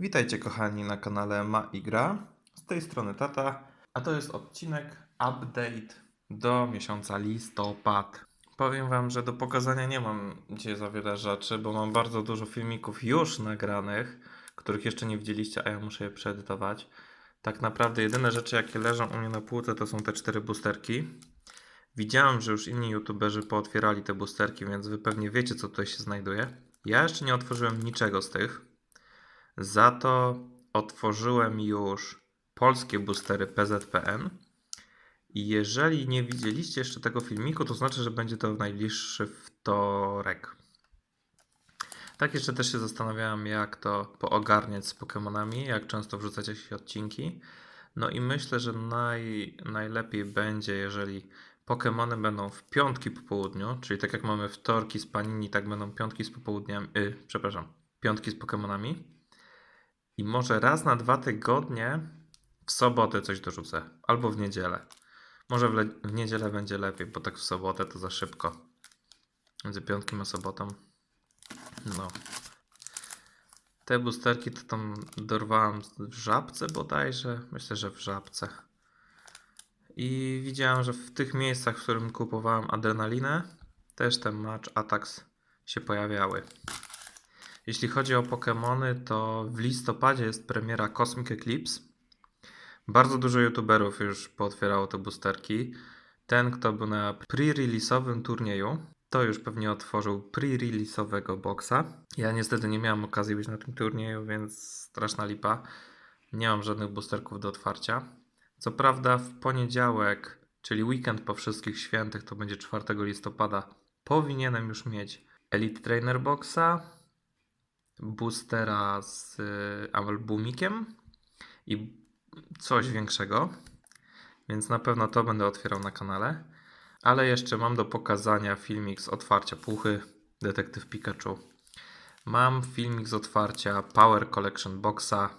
Witajcie kochani na kanale Ma i Gra. Z tej strony Tata, a to jest odcinek update do miesiąca listopad. Powiem wam, że do pokazania nie mam dzisiaj za wiele rzeczy, bo mam bardzo dużo filmików już nagranych, których jeszcze nie widzieliście, a ja muszę je przeedytować. Tak naprawdę jedyne rzeczy jakie leżą u mnie na półce to są te cztery boosterki. Widziałem, że już inni youtuberzy pootwierali te boosterki, więc wy pewnie wiecie co tutaj się znajduje. Ja jeszcze nie otworzyłem niczego z tych. Za to otworzyłem już polskie boostery PZPN. I jeżeli nie widzieliście jeszcze tego filmiku, to znaczy, że będzie to w najbliższy wtorek. Tak jeszcze też się zastanawiałem, jak to poogarniać z Pokémonami, jak często wrzucać jakieś odcinki. No i myślę, że naj, najlepiej będzie, jeżeli Pokémony będą w piątki po południu, czyli tak jak mamy wtorki z Panini, tak będą piątki z popołudniami, yy, przepraszam, piątki z Pokémonami. I może raz na dwa tygodnie w sobotę coś dorzucę, albo w niedzielę. Może w, w niedzielę będzie lepiej, bo tak w sobotę to za szybko. Między piątkiem a sobotą. No. Te boosterki to tam dorwałam w żabce bodajże. Myślę, że w żabce. I widziałem, że w tych miejscach, w którym kupowałem adrenalinę, też te Match Attacks się pojawiały. Jeśli chodzi o Pokémony, to w listopadzie jest premiera Cosmic Eclipse. Bardzo dużo youtuberów już pootwierało te boosterki. Ten, kto był na pre-release'owym turnieju, to już pewnie otworzył pre-release'owego boxa. Ja niestety nie miałem okazji być na tym turnieju, więc straszna lipa. Nie mam żadnych boosterków do otwarcia. Co prawda w poniedziałek, czyli weekend po wszystkich świętych, to będzie 4 listopada, powinienem już mieć Elite Trainer Boxa, boostera z y, albumikiem i coś większego, więc na pewno to będę otwierał na kanale. Ale jeszcze mam do pokazania filmik z otwarcia puchy Detektyw Pikachu. Mam filmik z otwarcia Power Collection Boxa.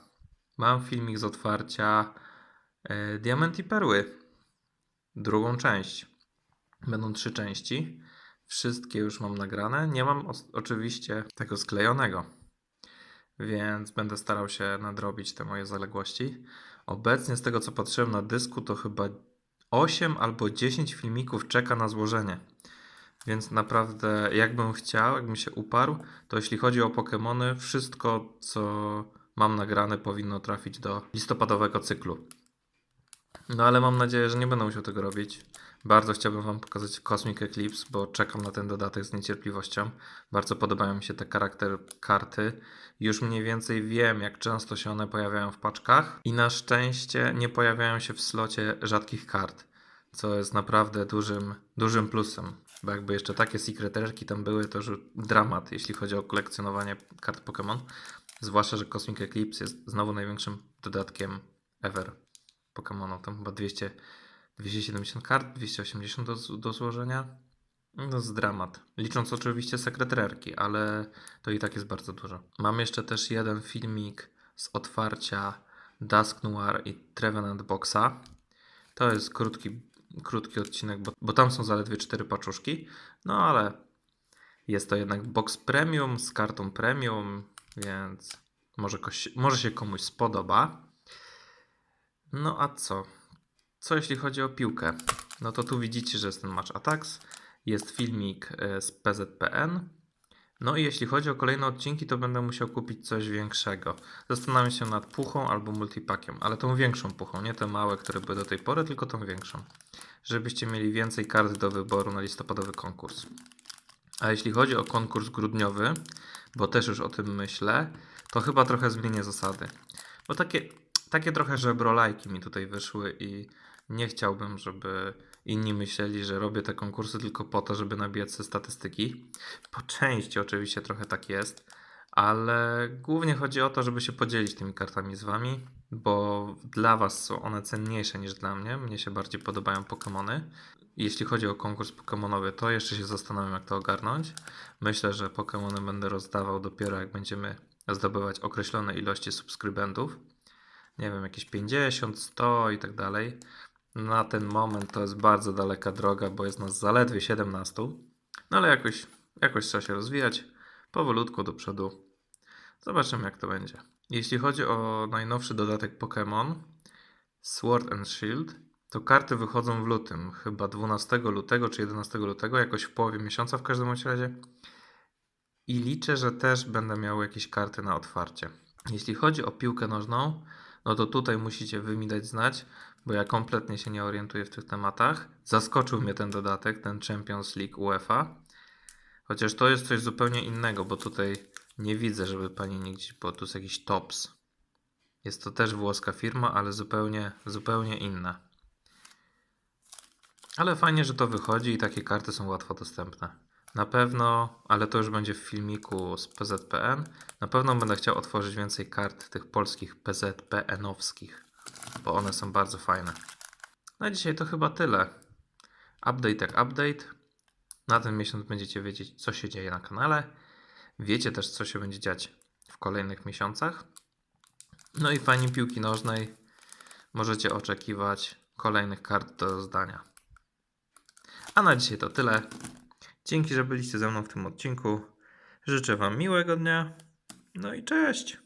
Mam filmik z otwarcia e, Diament i Perły. Drugą część. Będą trzy części. Wszystkie już mam nagrane. Nie mam oczywiście tego sklejonego więc będę starał się nadrobić te moje zaległości. Obecnie, z tego co patrzyłem na dysku, to chyba 8 albo 10 filmików czeka na złożenie. Więc naprawdę, jakbym chciał, jakbym się uparł, to jeśli chodzi o Pokémony, wszystko co mam nagrane powinno trafić do listopadowego cyklu. No ale mam nadzieję, że nie będę musiał tego robić. Bardzo chciałbym Wam pokazać Cosmic Eclipse, bo czekam na ten dodatek z niecierpliwością. Bardzo podobają mi się te charakter karty. Już mniej więcej wiem, jak często się one pojawiają w paczkach. I na szczęście nie pojawiają się w slocie rzadkich kart, co jest naprawdę dużym, dużym plusem. Bo jakby jeszcze takie secreterki tam były, to już dramat, jeśli chodzi o kolekcjonowanie kart Pokémon. Zwłaszcza, że Cosmic Eclipse jest znowu największym dodatkiem ever. Pokémonów. Tam chyba 200, 270 kart, 280 do, z- do złożenia. No jest dramat. Licząc oczywiście sekretarki, ale to i tak jest bardzo dużo. Mam jeszcze też jeden filmik z otwarcia Dusk Noir i Trevenant Boxa. To jest krótki, krótki odcinek, bo, bo tam są zaledwie 4 paczuszki. No ale jest to jednak box premium z kartą premium, więc może, koś, może się komuś spodoba. No a co? Co jeśli chodzi o piłkę? No to tu widzicie, że jest ten match attacks. Jest filmik e, z PZPN. No i jeśli chodzi o kolejne odcinki, to będę musiał kupić coś większego. Zastanawiam się nad puchą albo multipakiem, ale tą większą puchą, nie te małe, które były do tej pory, tylko tą większą. Żebyście mieli więcej kart do wyboru na listopadowy konkurs. A jeśli chodzi o konkurs grudniowy, bo też już o tym myślę, to chyba trochę zmienię zasady. Bo takie, takie trochę żebrolajki mi tutaj wyszły i nie chciałbym, żeby inni myśleli, że robię te konkursy tylko po to, żeby nabijać sobie statystyki. Po części oczywiście trochę tak jest, ale głównie chodzi o to, żeby się podzielić tymi kartami z wami, bo dla was są one cenniejsze niż dla mnie. Mnie się bardziej podobają Pokémony. Jeśli chodzi o konkurs Pokémonowy, to jeszcze się zastanawiam, jak to ogarnąć. Myślę, że Pokémony będę rozdawał dopiero jak będziemy zdobywać określone ilości subskrybentów. Nie wiem, jakieś 50, 100 i tak dalej. Na ten moment to jest bardzo daleka droga, bo jest nas zaledwie 17. No ale jakoś, jakoś trzeba się rozwijać. Powolutku do przodu. Zobaczymy, jak to będzie. Jeśli chodzi o najnowszy dodatek Pokémon Sword and Shield, to karty wychodzą w lutym, chyba 12 lutego czy 11 lutego, jakoś w połowie miesiąca w każdym razie. I liczę, że też będę miał jakieś karty na otwarcie. Jeśli chodzi o piłkę nożną, no to tutaj musicie wy mi dać znać, bo ja kompletnie się nie orientuję w tych tematach. Zaskoczył mnie ten dodatek, ten Champions League UEFA. Chociaż to jest coś zupełnie innego, bo tutaj nie widzę, żeby pani nigdzie, bo tu jest jakiś Tops. Jest to też włoska firma, ale zupełnie, zupełnie inna. Ale fajnie, że to wychodzi i takie karty są łatwo dostępne. Na pewno, ale to już będzie w filmiku z PZPN. Na pewno będę chciał otworzyć więcej kart tych polskich PZPN-owskich, bo one są bardzo fajne. Na dzisiaj to chyba tyle. Update jak update. Na ten miesiąc będziecie wiedzieć, co się dzieje na kanale. Wiecie też, co się będzie dziać w kolejnych miesiącach. No i fani piłki nożnej możecie oczekiwać kolejnych kart do rozdania. A na dzisiaj to tyle. Dzięki, że byliście ze mną w tym odcinku. Życzę Wam miłego dnia. No i cześć!